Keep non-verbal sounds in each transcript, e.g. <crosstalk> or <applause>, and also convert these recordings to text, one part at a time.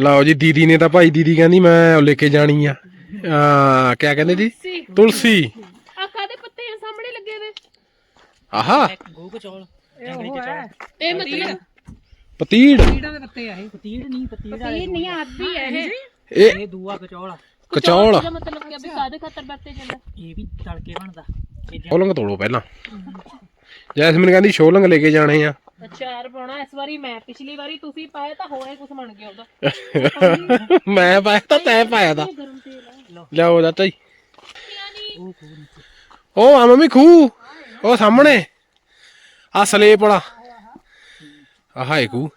ਲਓ ਜੀ ਦੀਦੀ ਨੇ ਤਾਂ ਭਾਈ ਦੀਦੀ ਕਹਿੰਦੀ ਮੈਂ ਉਹ ਲੈ ਕੇ ਜਾਣੀ ਆ। ਆ ਕਿਆ ਕਹਿੰਦੇ ਜੀ? ਤੁਲਸੀ। ਆ ਕਾਦੇ ਪੱਤੇ ਆ? ਸਾਹਮਣੇ ਲੱਗੇ ਵੇ ਆਹਾ। ਗੋਗ ਚੌਲ। ਜੰਗਲੀ ਚ ਚੌਲ। ਇਹ ਮਤਲਬ ਪਤੀੜ। ਪਤੀੜਾਂ? ਦੇ ਪੱਤੇ ਆ ਇਹ। ਪਤੀੜ ਨਹੀਂ ਪਤੀੜ ਵਾਲੇ ਇਹ ਨਹੀਂ ਆਦੀ ਹੈ ਇਹ। ਇਹ ਦੂਆ ਕਚੌਲ ਆ। ਕਚੌਲ ਦਾ ਮਤਲਬ ਕਿ ਵੀ ਕਾਦੇ ਖਾਤਰ ਵਰਤੇ ਜਾਂਦਾ ਇਹ ਵੀ ਤੜਕੇ ਬਣਦਾ। ਤੋੜੋ ਪਹਿਲਾਂ। ਜੈਸਮੀਨ ਕਹਿੰਦੀ ਸ਼ੋਲੰਗ ਲੈ ਕੇ ਜਾਣੇ ਆ। ਅਚਾਰ ਪਾਉਣਾ ਇਸ ਵਾਰੀ ਮੈਂ ਪਿਛਲੀ ਵਾਰੀ ਤੁਸੀਂ ਪਾਇਆ ਤਾਂ ਹੋਇਆ ਕੁਝ ਬਣ ਗਿਆ ਉਹਦਾ। <laughs> ਮੈਂ ਪਾਇਆ ਤਾਂ ਤੈਂ ਪਾਇਆ ਤਾਂ ਗਰਮ ਤੇਲ ਆ ਲਿਆਓ ਜੀ ਉਹ ਆ ਮੰਮੀ ਖੂ ਉਹ ਸਾਹਮਣੇ। ਆ ਸਲੇਪ ਵਾਲਾ। ਆਹ ਹੈ ਖੂ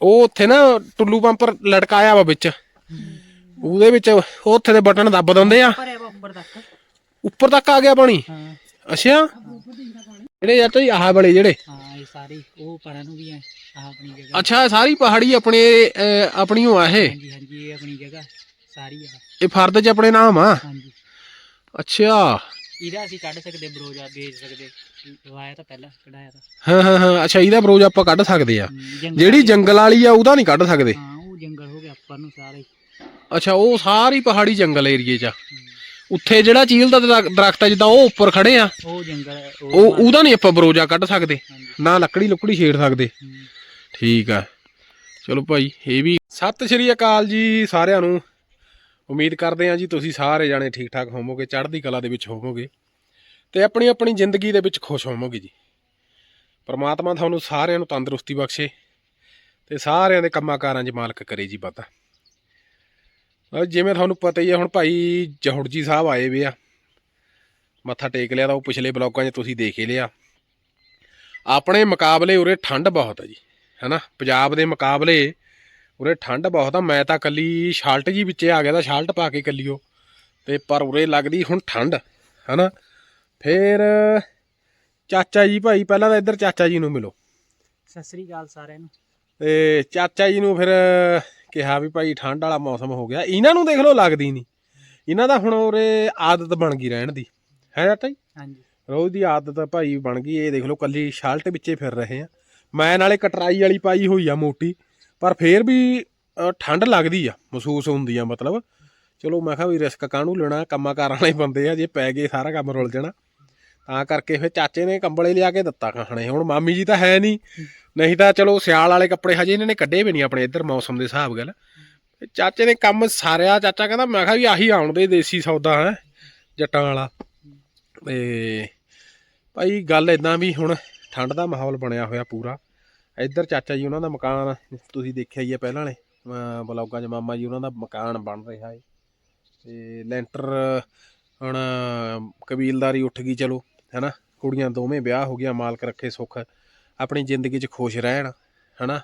ਉਹ ਉੱਥੇ ਨਾ ਟੁੱਲੂ ਪੰਪਰ ਲਟਕਾਇਆ ਵਾ ਵਿੱਚ। ਉਹਦੇ ਵਿੱਚ ਉਹ ਉੱਥੇ ਦੇ ਬਟਨ ਦੱਬ ਦਿੰਦੇ ਆ। ਉੱਪਰ ਤੱਕ। ਉੱਪਰ ਤੱਕ ਆ ਗਿਆ ਪਾਣੀ। ਅੱਛਾ। ਜਿਹੜੇ ਚਾਚਾ ਜੀ ਆਹ ਵਾਲੇ ਜਿਹੜੇ। ਹਾਂ ਇਹ ਸਾਰੇ ਉਹ ਪਰਾਂ ਨੂੰ ਵੀ ਆ ਆਹ ਆਪਣੀ ਜਗ੍ਹਾ। ਅੱਛਾ ਸਾਰੀ ਪਹਾੜੀ ਆਪਣੇ ਅਹ, ਆਪਣੀ ਓ ਆ ਇਹ? ਹਾਂਜੀ ਹਾਂਜੀ ਇਹ ਆਪਣੀ ਜਗ੍ਹਾ ਸਾਰੀ ਆ। ਇਹ ਫਰਦ ਚ ਆਪਣੇ ਨਾਮ ਆ? ਹਾਂਜੀ। ਅੱਛਾ। ਇਹਦਾ ਅਸੀਂ ਕੱਢ ਸਕਦੇ ਬਰੋਜਾ ਵੇਚ ਸਕਦੇ। ਲਵਾਇਆ ਤਾਂ ਪਹਿਲਾਂ ਕਢਾਇਆ ਤਾਂ। ਹਾਂ ਹਾਂ ਹਾਂ ਅੱਛਾ ਇਹਦਾ ਬਰੋਜ ਆਪਾਂ ਕੱਢ ਸਕਦੇ ਆ। ਹਮ, ਜੰਗਲ ਜਿਹੜੀ ਜੰਗਲ ਵਾਲੀ ਆ ਉਹਦਾ ਨਹੀਂ ਕੱਢ ਸਕਦੇ। ਹਾਂ ਉਹ ਜੰਗਲ ਹੋ ਗਿਆ ਉੱਪਰ ਨੂੰ ਸਾਰਾ। ਹੀ ਅੱਛਾ ਉਹ ਸਾਰੀ ਪਹਾੜੀ ਜੰਗਲ ਏਰੀਏ 'ਚ ਆ। ਉੱਥੇ ਜਿਹੜਾ ਚੀਲ ਦਾ ਦਰਖ- ਦਰਖਤ ਆ ਜਿੱਦਾਂ ਉਹ ਉੱਪਰ ਖੜੇ ਆ ਉਹ ਜੰਗਲ ਉਹ ਉਹਦਾ ਨਹੀਂ ਆਪਾਂ ਬਰੋਜਾ ਕੱਢ ਸਕਦੇ ਨਾ ਲੱਕੜੀ ਲੁਕੜੀ ਛੇੜ ਸਕਦੇ। ਹਮ, ਠੀਕ ਆ। ਚਲੋ ਭਾਈ ਇਹ ਵੀ ਸਤਿ ਸ਼੍ਰੀ ਅਕਾਲ ਜੀ ਸਾਰਿਆਂ ਨੂੰ। ਉਮੀਦ ਕਰਦੇ ਹਾਂ ਜੀ ਤੁਸੀਂ ਸਾਰੇ ਜਾਣੇ ਠੀਕ ਠਾਕ ਹੋਵੋਗੇ ਚੜ੍ਹਦੀ ਕਲਾ ਦੇ ਵਿੱਚ ਹੋਵੋਗੇ ਤੇ ਆਪਣੀ ਆਪਣੀ ਜ਼ਿੰਦਗੀ ਦੇ ਵਿੱਚ ਖੁਸ਼ ਹੋਵੋਗੇ ਜੀ। ਪਰਮਾਤਮਾ ਤੁਹਾਨੂੰ ਸਾਰਿਆਂ ਨੂੰ ਤੰਦਰੁਸਤੀ ਬਖਸ਼ੇ ਤੇ ਸਾਰਿਆਂ ਦੇ ਕੰਮਾਂ ਕਾਰਾਂ 'ਚ ਮਾਲਕ ਕਰੇ ਜੀ ਵਾਧਾ। ਜਿਵੇਂ ਤੁਹਾਨੂੰ ਪਤਾ ਹੀ ਹੈ ਹੁਣ ਭਾਈ ਜਹੁੜ ਜੀ ਸਾਹਿਬ ਆਏ ਵੇ ਆ। ਮੱਥਾ ਟੇਕ ਲਿਆ ਤਾਂ ਉਹ ਪਿਛਲੇ ਬਲੌਗਾਂ 'ਚ ਤੁਸੀਂ ਦੇਖ ਹੀ ਲਿਆ। ਆਪਣੇ ਮੁਕਾਬਲੇ ਉਰੇ ਠੰਡ ਬਹੁਤ ਹੈ ਜੀ ਹੈਨਾ? ਪੰਜਾਬ ਦੇ ਮੁਕਾਬਲੇ ਉਰੇ ਠੰਡ ਬਹੁਤ ਆ। ਮੈਂ ਤਾਂ ਕੱਲੀ ਸ਼ਾਲਟ ਜੀ ਵਿੱਚੇ ਆ ਗਿਆ ਤਾਂ ਸ਼ਾਲਟ ਪਾ ਕੇ ਕੱਲਿਓ ਤੇ ਪਰ ਉਰੇ ਲੱਗਦੀ ਹੁਣ ਠੰਡ ਹੈਨਾ? ਫੇਰ ਚਾਚਾ ਜੀ ਭਾਈ ਪਹਿਲਾਂ ਤਾਂ ਇੱਧਰ ਚਾਚਾ ਜੀ ਨੂੰ ਮਿਲੋ। ਸਤਿ ਸ੍ਰੀ ਅਕਾਲ ਸਾਰਿਆਂ ਨੂੰ। ਤੇ ਚਾਚਾ ਜੀ ਨੂੰ ਫਿਰ ਕਿਹਾ ਵੀ ਭਾਈ ਠੰਡ ਵਾਲਾ ਮੌਸਮ ਹੋ ਗਿਆ। ਇਹਨਾਂ ਨੂੰ ਦੇਖ ਲਓ ਲੱਗਦੀ ਨਹੀਂ। ਇਹਨਾਂ ਦਾ ਹੁਣ ਉਰੇ ਆਦਤ ਬਣ ਗਈ ਰਹਿਣ ਦੀ। ਹੈ ਚਾਚਾ ਜੀ ਹਾਂਜੀ। ਰੋਜ਼ ਦੀ ਆਦਤ ਭਾਈ ਬਣ ਗਈ। ਇਹ ਦੇਖ ਲਓ ਕੱਲੀ ਸ਼ਾਲਟ ਵਿੱਚੇ ਫਿਰ ਰਹੇ ਆ। ਮੈਂ ਨਾਲੇ ਕਟਰਾਈ ਵਾਲੀ ਪਾਈ ਹੋਈ ਆ ਮੋਟੀ ਪਰ ਫੇਰ ਵੀ ਠੰਡ ਲੱਗਦੀ ਆ। ਮਹਿਸੂਸ ਹੁੰਦੀ ਆ ਮਤਲਬ। ਚਲੋ ਮੈਂ ਕਿਹਾ ਵੀ ਰਿਸਕ ਕਾਹਨੂੰ ਲੈਣਾ? ਕੰਮਾਂ ਕਾਰਾਂ ਵਾਲੇ ਬੰਦੇ ਆ ਜੇ ਪੈ ਗਏ ਸਾਰਾ ਕੰਮ ਰੁਲ ਜਾਣਾ। ਤਾਂ ਕਰਕੇ ਫਿਰ ਚਾਚੇ ਨੇ ਕੰਬਲੇ ਲਿਆ ਕੇ ਦਿੱਤਾ ਖਾਣੇ। ਹੁਣ ਮਾਮੀ ਜੀ ਤਾਂ ਹੈ ਨਹੀਂ। ਨਹੀਂ ਤਾਂ ਚਲੋ ਸਿਆਲ ਵਾਲੇ ਕੱਪੜੇ ਹਜੇ ਇਹਨਾਂ ਨੇ ਕੱਢੇ ਵੀ ਨਹੀਂ ਆਪਣੇ ਇੱਧਰ ਮੌਸਮ ਦੇ ਹਿਸਾਬ ਗੱਲ। ਤੇ ਚਾਚੇ ਨੇ ਕੰਮ ਸਾਰਿਆ, ਚਾਚਾ ਕਹਿੰਦਾ, ਮੈਂ ਕਿਹਾ ਵੀ ਆਹੀ ਆਉਣ ਦੇ ਦੇਸੀ ਸੌਦਾ, ਹੈ, ਜੱਟਾਂ ਵਾਲਾ। ਤੇ ਭਾਈ ਗੱਲ ਇਦਾਂ ਵੀ ਹੁਣ ਠੰਡ ਦਾ ਮਾਹੌਲ ਬਣਿਆ ਹੋਇਆ ਪੂਰਾ। ਇੱਧਰ ਚਾਚਾ ਜੀ ਉਹਨਾਂ ਦਾ ਮਕਾਨ, ਤੁਸੀਂ ਦੇਖਿਆ ਹੀ ਹੈ ਪਹਿਲਾਂ ਵਾਲੇ, ਅਹ ਬਲੌਗਾਂ 'ਚ ਮਾਮਾ ਜੀ ਉਹਨਾਂ ਦਾ ਮਕਾਨ ਬਣ ਰਿਹਾ ਹੈ ਤੇ ਲੈਂਟਰ ਹੁਣ ਕਬੀਲਦਾਰੀ ਉੱਠ ਗਈ, ਚਲੋ, ਹੈਨਾ, ਕੁੜੀਆਂ ਦੋਵੇਂ ਵਿਆਹ ਹੋ ਗਿਆ, ਮਾਲਕ ਰੱਖੇ ਸੁੱਖ। ਆਪਣੀ ਜ਼ਿੰਦਗੀ 'ਚ ਖੁਸ਼ ਰਹਿਣ, ਹੈਨਾ?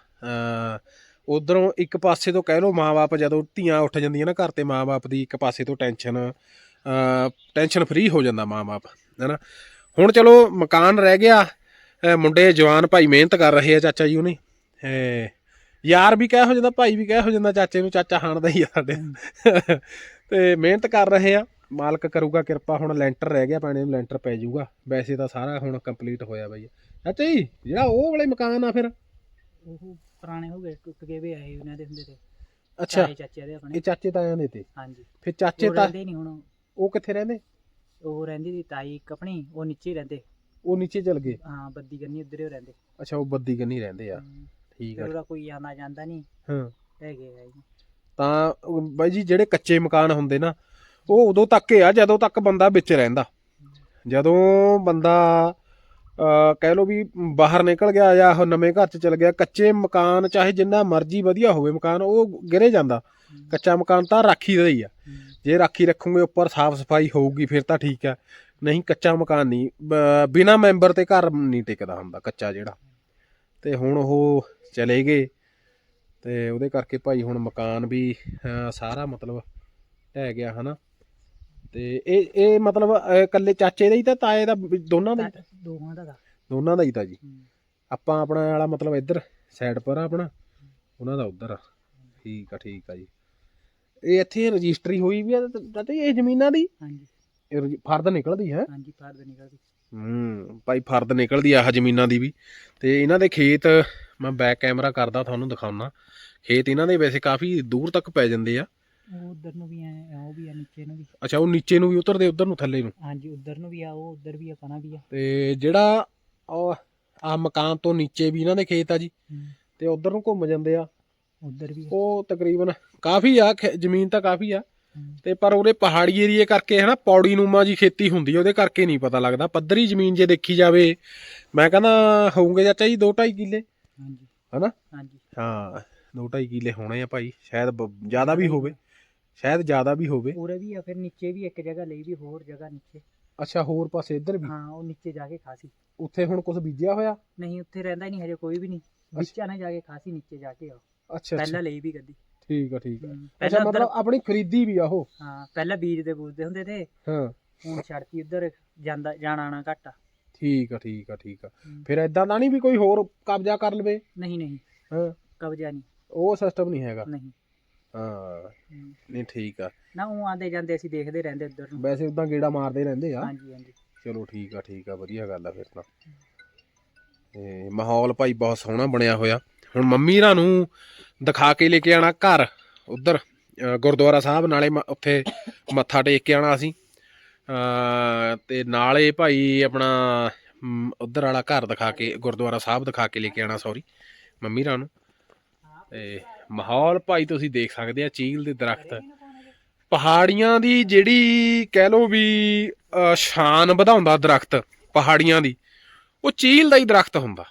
ਉਧਰੋਂ ਇੱਕ ਪਾਸੇ ਤੋਂ ਕਹਿ ਲਓ ਮਾਪੇ ਜਦੋਂ ਧੀਆਂ ਉੱਠ ਜਾਂਦੀਆਂ ਨਾ ਘਰ ਤੇ ਮਾਪੇ ਦੀ ਇੱਕ ਪਾਸੇ ਤੋਂ ਟੈਨਸ਼ਨ ਟੈਨਸ਼ਨ ਫ੍ਰੀ ਹੋ ਜਾਂਦਾ ਮਾਪੇ ਹੈਨਾ? ਹੁਣ ਚਲੋ ਮਕਾਨ ਰਹਿ ਗਿਆ ਮੁੰਡੇ ਜਵਾਨ ਭਾਈ ਮਿਹਨਤ ਕਰ ਰਹੇ ਆ ਚਾਚਾ ਜੀ ਉਹਨੇ ਯਾਰ ਵੀ ਕਹਿ ਹੋ ਜਾਂਦਾ ਭਾਈ ਵੀ ਕਹਿ ਹੋ ਜਾਂਦਾ ਚਾਚੇ ਨੂੰ ਚਾਚਾ ਹਾਣ ਦਾ ਹੀ ਆ ਸਾਡੇ। ਤੇ ਮਿਹਨਤ ਕਰ ਰਹੇ ਆ, ਮਾਲਕ ਕਰੂਗਾ ਕਿਰਪਾ, ਹੁਣ ਲੈਂਟਰ ਰਹਿ ਗਿਆ, ਪਾਣੀ ਨੂੰ ਲੈਂਟਰ ਪੈ ਜਾਊਗਾ, ਵੈਸੇ ਤਾਂ ਸਾਰਾ ਹੁਣ ਕੰਪਲੀਟ ਹੋਇਆ ਬਈ। ਜੀ ਜਿਹੜਾ ਉਹ ਵਾਲੇ ਮਕਾਨ ਆ ਫਿਰ? ਉਹ ਪੁਰਾਣੇ ਹੋ ਗਏ ਟੁੱਟ ਗਏ ਵੀ ਆਏ ਉਹਨਾਂ ਦੇ ਹੁੰਦੇ ਤੇ। ਅੱਛਾ। ਤਾਏ ਚਾਚੇ ਦੇ ਆਪਣੇ। ਇਹ ਚਾਚੇ ਤਾਇਆਂ ਦੇ ਤੇ? ਹਾਂਜੀ। ਫਿਰ ਚਾਚੇ ਉਹ ਤਾਂ ਰਹਿੰਦੇ ਨਹੀਂ ਹੁਣ। ਉਹ ਕਿੱਥੇ ਰਹਿੰਦੇ? ਉਹ ਰਹਿੰਦੀ ਸੀ ਤਾਈ ਇੱਕ ਆਪਣੀ ਉਹ ਨੀਚੇ ਹੀ ਰਹਿੰਦੇ। ਉਹ ਨੀਚੇ ਚਲ ਗਏ? ਹਾਂ ਬੱਦੀ ਗੰਨੀ ਉੱਧਰ ਹੀ ਰਹਿੰਦੇ। ਅੱਛਾ ਉਹ ਬੱਦੀ ਕੰਨੀ ਰਹਿੰਦੇ ਆ। ਹਮ, ਠੀਕ ਫਿਰ ਆ ਉਹਦਾ ਕੋਈ ਆਉਂਦਾ ਜਾਂਦਾ ਨਹੀਂ ਹਾਂ। ਹੈਗੇ ਆ ਜੀ। ਤਾਂ ਉਹ ਬਾਈ ਜੀ ਜਿਹੜੇ ਕੱਚੇ ਮਕਾਨ ਹੁੰਦੇ ਨਾ ਉਹ ਉਦੋਂ ਤੱਕ ਹੀ ਆ ਜਦੋਂ ਤੱਕ ਬੰਦਾ ਵਿੱਚ ਰਹਿੰਦਾ। ਜਦੋਂ ਬੰਦਾ ਕਹਿ ਲੋ ਵੀ ਬਾਹਰ ਨਿਕਲ ਗਿਆ ਜਾਂ ਉਹ ਨਵੇਂ ਘਰ 'ਚ ਚਲ ਗਿਆ, ਕੱਚੇ ਮਕਾਨ ਚਾਹੇ ਜਿੰਨਾ ਮਰਜ਼ੀ ਵਧੀਆ ਹੋਵੇ ਮਕਾਨ, ਉਹ ਗਿਰੇ ਜਾਂਦਾ। ਕੱਚਾ ਮਕਾਨ ਤਾਂ ਰਾਖੀ ਦਾ ਹੀ ਆ। ਜੇ ਰਾਖੀ ਰੱਖੋਗੇ, ਉੱਪਰ ਸਾਫ਼ ਸਫ਼ਾਈ ਹੋਊਗੀ, ਫਿਰ ਤਾਂ ਠੀਕ ਆ। ਨਹੀਂ, ਕੱਚਾ ਮਕਾਨ ਨਹੀਂ। ਬਿਨਾ ਮੈਂਬਰ ਤੇ ਘਰ ਨਹੀਂ ਟਿਕਦਾ ਹੁੰਦਾ, ਕੱਚਾ ਜਿਹੜਾ। ਤੇ ਹੁਣ ਉਹ ਚਲੇ ਗਏ। ਤੇ ਉਹਦੇ ਕਰਕੇ ਭਾਈ ਹੁਣ ਮਕਾਨ ਵੀ ਸਾਰਾ ਮਤਲਬ ਢਹਿ ਗਿਆ, ਹਨਾ। ਤੇ ਇਹ ਇਹ ਮਤਲਬ ਅਹ, ਇਕੱਲੇ ਚਾਚੇ ਦਾ ਹੀ ਤਾਂ ਤਾਏ ਦਾ ਵੀ ਦੋਨਾਂ ਦਾ ਹੀ? ਦੋਹਾਂ ਦਾ ਗਾ। ਦੋਨਾਂ ਦਾ ਹੀ ਤਾਂ ਜੀ। ਆਪਾਂ ਆਪਣਾ ਵਾਲਾ ਮਤਲਬ ਇੱਧਰ ਸਾਈਡ ਪਰ ਆ ਆਪਣਾ ਉਹਨਾਂ ਦਾ ਉੱਧਰ ਆ। ਠੀਕ ਆ ਠੀਕ ਆ ਜੀ। ਇਹ ਇੱਥੇ ਰਜਿਸਟਰੀ ਹੋਈ ਵੀ ਆ ਤੇ ਚਾਚਾ ਜੀ ਇਹ ਜ਼ਮੀਨਾਂ ਦੀ? ਹਾਂਜੀ। ਇਹ ਰਜਿ- ਫਰਦ ਨਿਕਲਦੀ ਹੈ? ਹਾਂਜੀ ਫਰਦ ਨਿਕਲਦੀ। ਹੂੰ ਭਾਈ ਫਰਦ ਨਿਕਲਦੀ ਆ ਆਹ ਜ਼ਮੀਨਾਂ ਦੀ ਵੀ। ਤੇ ਇਹਨਾਂ ਦੇ ਖੇਤ ਮੈਂ ਬੈਕ ਕੈਮਰਾ ਕਰਦਾ ਤੁਹਾਨੂੰ ਦਿਖਾਉਣਾ ਖੇਤ ਇਹਨਾਂ ਦੇ ਵੈਸੇ ਕਾਫੀ ਦੂਰ ਤੱਕ ਪੈ ਜਾਂਦੇ ਆ। ਉਹ ਉਧਰ ਨੂੰ ਵੀ ਹੈ ਉਹ ਵੀ ਹੈ ਨੀਚੇ ਨੂੰ ਵੀ। ਅੱਛਾ ਉਹ ਨੀਚੇ ਨੂੰ ਵੀ ਉਤਰਦੇ ਉਧਰ ਨੂੰ ਥੱਲੇ ਨੂੰ? ਹਾਂਜੀ ਉਧਰ ਨੂੰ ਵੀ ਆ ਉਹ ਉਧਰ ਵੀ ਆ ਪਨਾ ਵੀ ਆ। ਤੇ ਜਿਹੜਾ ਆ ਮਕਾਨ ਤੋਂ ਨੀਚੇ ਵੀ ਇਹਨਾਂ ਦੇ ਖੇਤ ਆ ਜੀ ਤੇ ਉਧਰ ਨੂੰ ਘੁੰਮ ਜਾਂਦੇ ਆ। ਉਧਰ ਵੀ ਉਹ ਤਕਰੀਬਨ ਕਾਫੀ ਆ ਜ਼ਮੀਨ ਤਾਂ ਕਾਫੀ ਆ। ਤੇ ਪਰ ਉਹਦੇ ਪਹਾੜੀ ਏਰੀਏ ਕਰਕੇ ਹਨਾ ਪੌੜੀ ਨੂਮਾ ਜੀ ਖੇਤੀ ਹੁੰਦੀ ਆ ਉਹਦੇ ਕਰਕੇ ਨਹੀਂ ਪਤਾ ਲੱਗਦਾ। ਪੱਧਰੀ ਜ਼ਮੀਨ ਜੇ ਦੇਖੀ ਜਾਵੇ ਮੈਂ ਕਹਿੰਦਾ ਹੋਊਗੇ ਚਾਚਾ ਜੀ 2.5 ਕਿੱਲੇ। ਹਾਂਜੀ। ਹਨਾ? ਹਾਂਜੀ। ਹਾਂ 2.5 ਕਿੱਲੇ ਹੋਣੇ ਆ ਭਾਈ ਸ਼ਾਇਦ ਜ਼ਿਆਦਾ ਵੀ ਹੋਵੇ। ਸ਼ਾਇਦ ਜ਼ਿਆਦਾ ਵੀ ਹੋਵੇ। ਉਰੇ ਵੀ ਆ ਫਿਰ ਨੀਚੇ ਵੀ ਇੱਕ ਜਗ੍ਹਾ ਲਈ ਵੀ ਹੋਰ ਜਗ੍ਹਾ ਨੀਚੇ। ਅੱਛਾ ਹੋਰ ਪਾਸੇ ਇੱਧਰ ਵੀ? ਹਾਂ ਉਹ ਨੀਚੇ ਜਾ ਕੇ ਖਾਸੀ। ਉੱਥੇ ਹੁਣ ਕੁਝ ਬੀਜਿਆ ਹੋਇਆ? ਨਹੀਂ ਉੱਥੇ ਰਹਿੰਦਾ ਹੀ ਨਹੀਂ ਹਜੇ ਕੋਈ ਵੀ ਨਹੀਂ। ਵਿੱਚਾ ਨਾ ਜਾ ਕੇ ਖਾਸੀ ਨੀਚੇ ਜਾ ਕੇ ਆ ਅੱਛਾ ਪਹਿਲਾਂ ਲਈ ਵੀ ਗੱਡੀ ਠੀਕ ਆ ਠੀਕ ਆ। ਅੱਛਾ ਮਤਲਬ ਆਪਣੀ ਖਰੀਦੀ ਵੀ ਆ ਉਹ? ਹਾਂ ਪਹਿਲਾਂ ਬੀਜ ਦੇ ਬੂਝਦੇ ਹੁੰਦੇ ਤੇ। ਹਾਂ। ਹੁਣ ਛੜਤੀ ਉਧਰ ਜਾਂਦਾ ਜਾਣਾ ਆਣਾ ਘੱਟ ਆ। ਠੀਕ ਆ ਠੀਕ ਆ ਠੀਕ ਆ। ਫਿਰ ਐਦਾਂ ਦਾ ਨਹੀਂ ਵੀ ਕੋਈ ਹੋਰ ਕਬਜ਼ਾ ਕਰ ਲਵੇ? ਨਹੀਂ ਨਹੀਂ। ਹਾਂ। ਕਬਜ਼ਾ ਨਹੀਂ। ਉਹ ਸਿਸਟਮ ਨਹੀਂ ਹੈਗਾ। ਨਹੀਂ। ਹਾਂ। ਨਹੀਂ ਠੀਕ ਆ। ਨਾ ਉਹ ਆਂਦੇ ਜਾਂਦੇ ਅਸੀਂ ਦੇਖਦੇ ਰਹਿੰਦੇ ਉਧਰ ਨੂੰ। ਵੈਸੇ ਉਦਾਂ ਗੇੜਾ ਮਾਰਦੇ ਰਹਿੰਦੇ ਆ। ਹਾਂਜੀ ਹਾਂਜੀ। ਚਲੋ ਠੀਕ ਆ ਠੀਕ ਆ ਵਧੀਆ ਗੱਲ ਆ ਫਿਰ ਤਾਂ। ਤੇ ਮਾਹੌਲ ਭਾਈ ਬਹੁਤ ਸੋਹਣਾ ਬਣਿਆ ਹੋਇਆ। ਹੁਣ ਮੰਮੀ ਰਾਂ ਨੂੰ ਦਿਖਾ ਕੇ ਲੈ ਕੇ ਆਣਾ ਘਰ ਉਧਰ ਗੁਰਦੁਆਰਾ ਸਾਹਿਬ ਨਾਲੇ ਉੱਥੇ ਮੱਥਾ ਟੇਕ ਕੇ ਆਣਾ ਅਸੀਂ। ਤੇ ਨਾਲੇ ਭਾਈ ਆਪਣਾ ਉਧਰ ਵਾਲਾ ਘਰ ਦਿਖਾ ਕੇ ਗੁਰਦੁਆਰਾ ਸਾਹਿਬ ਦਿਖਾ ਕੇ ਲੈ ਕੇ ਆਣਾ ਸੌਰੀ ਮੰਮੀ ਰਾਂ ਨੂੰ। ਤੇ ਮਾਹੌਲ ਭਾਈ ਤੁਸੀਂ ਦੇਖ ਸਕਦੇ ਆ ਚੀਲ ਦੇ ਦਰਖਤ। ਪਹਾੜੀਆਂ ਦੀ ਜਿਹੜੀ ਕਹਿ ਲੋ ਵੀ ਸ਼ਾਨ ਵਧਾਉਂਦਾ ਦਰਖਤ ਪਹਾੜੀਆਂ ਦੀ ਉਹ ਚੀਲ ਦਾ ਹੀ ਦਰਖਤ ਹੁੰਦਾ।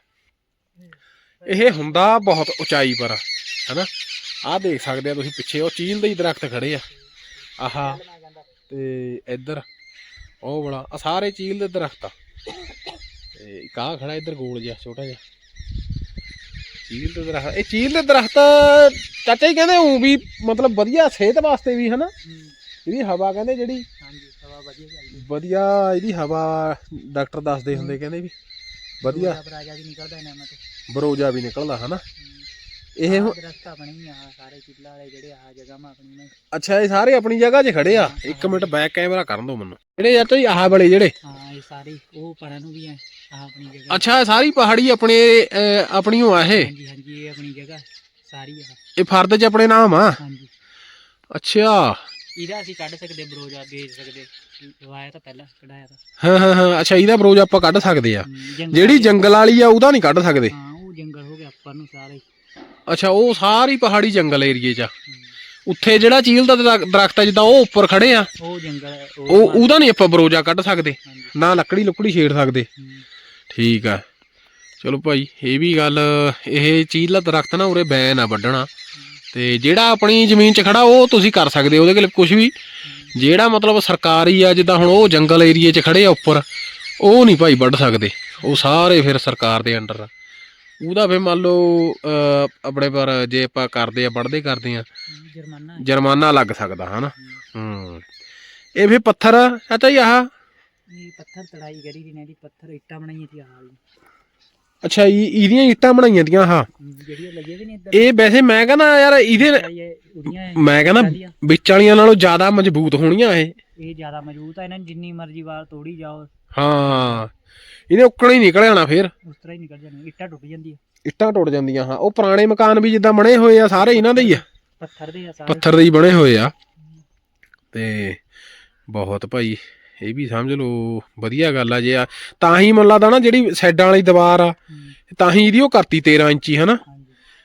ਇਹ ਹੁੰਦਾ ਬਹੁਤ ਉਚਾਈ ਪਰ ਹੈਨਾ? ਆਹ ਦੇਖ ਸਕਦੇ ਆ ਤੁਸੀਂ ਪਿੱਛੇ ਉਹ ਚੀਲ ਦੇ ਹੀ ਦਰਖਤ ਖੜੇ ਆ। ਆਹਾ ਤੇ ਇੱਧਰ ਉਹ ਬੜਾ ਆ ਸਾਰੇ ਚੀਲ ਦੇ ਦਰਖਤ ਆ। ਤੇ ਇੱਕ ਆਹ ਖੜਾ ਇੱਧਰ ਗੋਲ ਜਿਹਾ ਛੋਟਾ ਜਿਹਾ। ਚੀਲ ਦੇ ਦਰਖਤ ਇਹ ਚੀਲ ਦੇ ਦਰਖਤ ਚਾਚਾ ਜੀ ਕਹਿੰਦੇ ਉਹ ਵੀ ਮਤਲਬ ਵਧੀਆ ਸਿਹਤ ਵਾਸਤੇ ਵੀ ਹਨਾ? ਇਹਦੀ ਹਵਾ ਕਹਿੰਦੇ ਜਿਹੜੀ ਹਾਂਜੀ ਹਵਾ ਵਧੀਆ ਚੱਲਦੀ ਵਧੀਆ ਇਹਦੀ ਹਵਾ ਡਾਕਟਰ ਦੱਸਦੇ ਹੁੰਦੇ ਕਹਿੰਦੇ ਵੀ ਵਧੀਆ। ਵੀ ਨਿਕਲਦਾ ਇਹਨਾਂ ਬਰੋਜਾ ਵੀ ਨਿਕਲਦਾ ਹਨਾ? ਇਹ ਦਰਖਤ ਆਪਣੇ ਹੀ ਆ ਸਾਰੇ ਕਿੱਲਾ ਵਾਲੇ ਜਿਹੜੇ ਆ ਜਗ੍ਹਾ ਮਾ ਆਪਣੀ ਨੇ ਅੱਛਾ ਇਹ ਸਾਰੇ ਆਪਣੀ ਜਗ੍ਹਾ 'ਚ ਖੜੇ ਆ? ਇੱਕ ਮਿੰਟ ਬੈਕ ਕੈਮਰਾ ਕਰਨ ਦਿਓ ਮੈਨੂੰ। ਜਿਹੜੇ ਯਾਰ ਤੁਸੀਂ ਆਹ ਵਾਲੇ ਜਿਹੜੇ? ਹਾਂ ਇਹ ਸਾਰੇ ਉਹ ਪਰਾਂ ਨੂੰ ਵੀ ਆ ਆਹ ਆਪਣੀ ਜਗ੍ਹਾ। ਅੱਛਾ ਇਹ ਸਾਰੀ ਪਹਾੜੀ ਆਪਣੇ ਅਹ, ਆਪਣੀ ਓ ਆ ਇਹ? ਹਾਂਜੀ ਹਾਂਜੀ ਇਹ ਆਪਣੀ ਜਗ੍ਹਾ ਸਾਰੀ ਆ। ਇਹ ਫਰਦ 'ਚ ਆਪਣੇ ਨਾਮ ਆ? ਹਾਂਜੀ। ਅੱਛਾ। ਇਹਦਾ ਅਸੀਂ ਕੱਢ ਸਕਦੇ ਬਰੋਜਾ ਵੇਚ ਸਕਦੇ। ਲਵਾਇਆ ਤਾਂ ਪਹਿਲਾਂ ਕਢਾਇਆ ਤਾਂ। ਹਾਂ ਹਾਂ ਹਾਂ ਅੱਛਾ ਇਹਦਾ ਬਰੋਜ ਆਪਾਂ ਕੱਢ ਸਕਦੇ ਆ। ਹਮ, ਜੰਗਲ ਜਿਹੜੀ ਵਾਲੀ- ਜੰਗਲ ਵਾਲੀ ਆ ਉਹਦਾ ਨਹੀਂ ਕੱਢ ਸਕਦੇ? ਹਾਂ ਉਹ ਜੰਗਲ ਹੋ ਗਿਆ ਉੱਪਰ ਨੂੰ ਸਾਰੇ। ਅੱਛਾ ਉਹ ਸਾਰੀ ਪਹਾੜੀ ਜੰਗਲ ਏਰੀਏ 'ਚ ਆ। ਹਮ, ਉੱਥੇ ਜਿਹੜਾ ਚੀਲ ਦਾ ਦਰਖ- ਦਰਖਤ ਆ ਜਿੱਦਾਂ ਉਹ ਉੱਪਰ ਖੜੇ ਆ ਉਹ ਜੰਗਲ ਉਹ ਉਹਦਾ ਨਹੀਂ ਆਪਾਂ ਬਰੋਜਾ ਕੱਢ ਸਕਦੇ। ਹਾਂਜੀ। ਨਾ ਲੱਕੜੀ ਲੁਕੜੀ ਛੇੜ ਸਕਦੇ। ਹਮ, ਠੀਕ ਆ। ਚਲੋ ਭਾਈ ਇਹ ਵੀ ਗੱਲ ਇਹ ਚੀਜ਼ ਦਾ ਦਰਖਤ ਨਾ ਉਰੇ ਬੈਨ ਆ ਵੱਢਣਾ। ਤੇ ਜਿਹੜਾ ਆਪਣੀ ਜ਼ਮੀਨ 'ਚ ਖੜਾ ਉਹ ਤੁਸੀਂ ਕਰ ਸਕਦੇ ਹੋ ਉਹਦੇ ਕੋਲ ਕੁਝ ਵੀ। ਜਿਹੜਾ ਮਤਲਬ ਸਰਕਾਰੀ ਆ ਜਿੱਦਾਂ ਹੁਣ ਉਹ ਜੰਗਲ ਏਰੀਏ 'ਚ ਖੜੇ ਆ ਉੱਪਰ ਉਹ ਨਹੀਂ ਭਾਈ ਵੱਢ ਸਕਦੇ। ਉਹ ਸਾਰੇ ਫਿਰ ਸਰਕਾਰ ਦੇ ਅੰਡਰ ਆ। ਉਹਦਾ ਫਿਰ ਮੰਨ ਲਓ ਆਪਣੇ ਪਰ ਜੇ ਆਪਾਂ ਕਰਦੇ ਆ ਵੱਢਦੇ ਕਰਦੇ ਆ ਜੁਰਮਾਨਾ। ਜੁਰਮਾਨਾ ਲੱਗ ਸਕਦਾ ਹਨਾ? ਹੂੰ। ਇਹ ਫਿਰ ਪੱਥਰ ਅੱਛਾ ਜੀ ਆਹ ਇਹ ਪੱਥਰ ਤੜਾਈ ਕਰੀ ਦੀ ਨੇ ਦੀ ਪੱਥਰ ਇੱਟਾਂ ਬਣਾਈਆਂ ਸੀ ਹਾਲ ਅੱਛਾ ਇਹ ਇਹਦੀਆਂ ਇੱਟਾਂ ਬਣਾਈਆਂ ਦੀਆਂ ਆਹ ਜਿਹੜੀਆਂ ਲੱਗੀਆਂ ਵੀ ਨਹੀਂ ਇੱਧਰ। ਇਹ ਵੈਸੇ ਮੈਂ ਕਹਿੰਦਾ ਯਾਰ ਇਹਦੇ ਇਹ ਮੈਂ ਕਹਿੰਦਾ। ਵਿੱਚ ਵਾਲੀਆਂ ਨਾਲੋਂ ਜ਼ਿਆਦਾ ਮਜ਼ਬੂਤ ਹੋਣੀਆਂ ਇਹ। ਇਹ ਜ਼ਿਆਦਾ ਮਜ਼ਬੂਤ ਆ ਇਹਨਾਂ ਨੂੰ ਜਿੰਨੀ ਮਰਜ਼ੀ ਵਾਰ ਤੋੜੀ ਜਾਓ। ਹਾਂ। ਇਹਨੇ ਉੱਕਣਾ ਹੀ ਨਿਕਲ ਜਾਣਾ ਫੇਰ। ਉਸ ਤਰ੍ਹਾਂ ਹੀ ਨਿਕਲ ਜਾਣੀ ਇੱਟਾਂ ਟੁੱਟ ਜਾਂਦੀਆਂ। ਇੱਟਾਂ ਟੁੱਟ ਜਾਂਦੀਆਂ ਹਾਂ। ਉਹ ਪੁਰਾਣੇ ਮਕਾਨ ਵੀ ਜਿੱਦਾਂ ਬਣੇ ਹੋਏ ਆ ਸਾਰੇ ਇਹਨਾਂ ਦੇ ਹੀ ਆ। ਪੱਥਰ ਦੇ ਆ ਸਾਰੇ। ਪੱਥਰ ਦੇ ਹੀ ਬਣੇ ਹੋਏ ਆ। ਤੇ ਬਹੁਤ ਭਾਈ ਇਹ ਵੀ ਸਮਝ ਲਓ ਵਧੀਆ ਗੱਲ ਆ ਜੇ ਆ। ਤਾਂ ਹੀ ਮੈਨੂੰ ਲੱਗਦਾ ਨਾ ਜਿਹੜੀ ਸਾਈਡਾਂ ਵਾਲੀ ਦੀਵਾਰ ਆ ਤਾਂ ਹੀ ਇਹਦੀ ਉਹ ਕਰਤੀ 13 ਇੰਚੀ ਹਨਾ?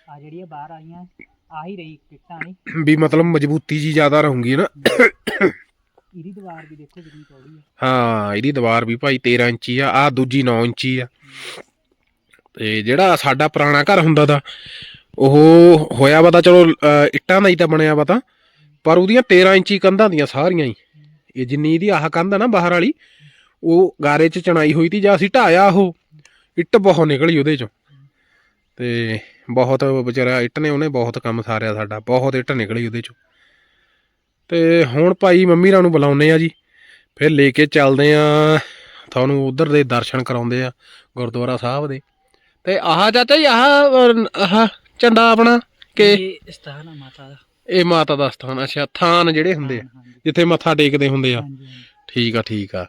ਆ ਜਿਹੜੀਆਂ ਬਾਹਰ ਆਈਆਂ ਆ ਹੀ ਰਹੀ ਇੱਟਾਂ ਵਾਲੀ। ਵੀ ਮਤਲਬ ਮਜ਼ਬੂਤੀ ਜੀ ਜ਼ਿਆਦਾ ਰਹੂਗੀ ਨਾ ਇਹਦੀ ਦੀਵਾਰ ਵੀ ਦੇਖੋ ਕਿੰਨੀ ਚੌੜੀ ਹੈ ਹਾਂ ਇਹਦੀ ਦੀਵਾਰ ਵੀ ਭਾਈ 13 ਇੰਚੀ ਆ ਆ ਦੂਜੀ 9 ਇੰਚੀ ਆ। ਤੇ ਜਿਹੜਾ ਸਾਡਾ ਪੁਰਾਣਾ ਘਰ ਹੁੰਦਾ ਦਾ ਉਹ ਹੋਇਆ ਵਾ ਤਾਂ ਚਲੋ ਅ, ਇੱਟਾਂ ਦਾ ਹੀ ਤਾਂ ਬਣਿਆ ਵਾ ਤਾਂ ਪਰ ਉਹਦੀਆਂ 13 ਇੰਚੀ ਕੰਧਾਂ ਦੀਆਂ ਸਾਰੀਆਂ ਹੀ। ਇਹ ਜਿੰਨੀ ਇਹਦੀ ਆਹ ਕੰਧ ਆ ਨਾ ਬਾਹਰ ਵਾਲੀ, ਉਹ ਗਾਰੇ 'ਚ ਚਣਾਈ ਹੋਈ ਤੀ ਜਾਂ ਅਸੀਂ ਢਾਇਆ ਉਹ, ਇੱਟ ਬਹੁਤ ਨਿਕਲੀ ਉਹਦੇ 'ਚੋਂ। ਤੇ ਬਹੁਤ ਵਿਚਾਰਾ ਇੱਟ ਨੇ ਉਹਨੇ ਬਹੁਤ ਕੰਮ ਸਾਰਿਆ ਸਾਡਾ, ਬਹੁਤ ਇੱਟ ਨਿਕਲੀ ਉਹਦੇ 'ਚੋਂ। ਤੇ ਹੁਣ ਭਾਈ ਮੰਮੀ ਰਾਂ ਨੂੰ ਬੁਲਾਉਨੇ ਆ ਜੀ, ਫਿਰ ਲੈ ਕੇ ਚੱਲਦੇ ਆ, ਤੁਹਾਨੂੰ ਉਧਰ ਦੇ ਦਰਸ਼ਨ ਕਰਾਉਂਦੇ ਆ ਗੁਰਦੁਆਰਾ ਸਾਹਿਬ ਦੇ। ਤੇ ਆਹ ਚਾਚਾ ਜੀ, ਆਹ ਆਹ, ਝੰਡਾ ਆਪਣਾ, ਕਿ ਸਥਾਨ ਆ ਮਾਤਾ ਦਾ। ਇਹ ਮਾਤਾ ਦਾ ਸਥਾਨ ਅੱਛਾ ਥਾਨ ਜਿਹੜੇ ਹੁੰਦੇ ਆ ਜਿੱਥੇ ਮੱਥਾ ਟੇਕਦੇ ਹੁੰਦੇ ਆ। ਠੀਕ ਆ ਠੀਕ ਆ।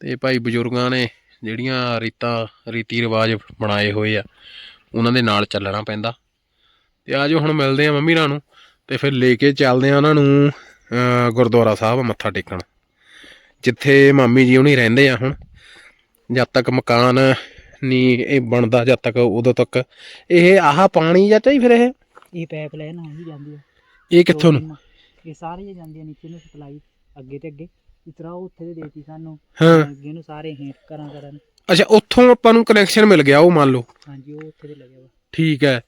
ਤੇ ਭਾਈ ਬਜ਼ੁਰਗਾਂ ਨੇ ਜਿਹੜੀਆਂ ਰੀਤਾਂ ਰੀਤੀ ਰਿਵਾਜ ਬਣਾਏ ਹੋਏ ਆ ਉਹਨਾਂ ਦੇ ਨਾਲ ਚੱਲਣਾ ਪੈਂਦਾ। ਤੇ ਆਜੋ ਹੁਣ ਮਿਲਦੇ ਆ ਮੰਮੀ ਨਾਲ ਨੂੰ ਤੇ ਫਿਰ ਲੈ ਕੇ ਚੱਲਦੇ ਆ ਉਹਨਾਂ ਨੂੰ ਗੁਰਦੁਆਰਾ ਸਾਹਿਬ ਮੱਥਾ ਟੇਕਣ। ਜਿੱਥੇ ਮਾਮੀ ਜੀ ਹੁਣੀ ਰਹਿੰਦੇ ਆ ਹੁਣ। ਜਦ ਤੱਕ ਮਕਾਨ ਨਹੀਂ ਇਹ ਬਣਦਾ ਜਦ ਤੱਕ ਉਦੋਂ ਤੱਕ। ਇਹ ਆਹ ਪਾਣੀ ਜਾਂ ਚਾਹੀ ਫਿਰ ਇਹ? ਇਹ ਪਾਈਪ ਲਾਈਨ ਆ ਹੀ ਜਾਂਦੀ ਆ। ਇਹ ਕਿੱਥੋਂ ਨੂੰ? ਇਹ ਸਾਰੇ ਹੀ ਜਾਂਦੀ ਆ ਨੀਚੇ ਨੂੰ ਸਪਲਾਈ ਅੱਗੇ ਤੇ ਅੱਗੇ। ਇਸ ਤਰ੍ਹਾਂ ਉਹ ਉੱਥੇ ਦੇ ਦੇਤੀ ਸਾਨੂੰ ਹਾਂ। ਅੱਗੇ ਨੂੰ ਸਾਰੇ ਹੇਠ ਕਰਾਂ ਕਰਨ ਅੱਛਾ ਉੱਥੋਂ ਆਪਾਂ ਨੂੰ ਕਨੈਕਸ਼ਨ ਮਿਲ ਗਿਆ ਉਹ ਮੰਨ ਲਓ। ਹਾਂਜੀ ਉਹ ਉੱਥੇ ਦੇ ਲੱਗਿਆ ਵਾ ਠੀਕ ਹੈ।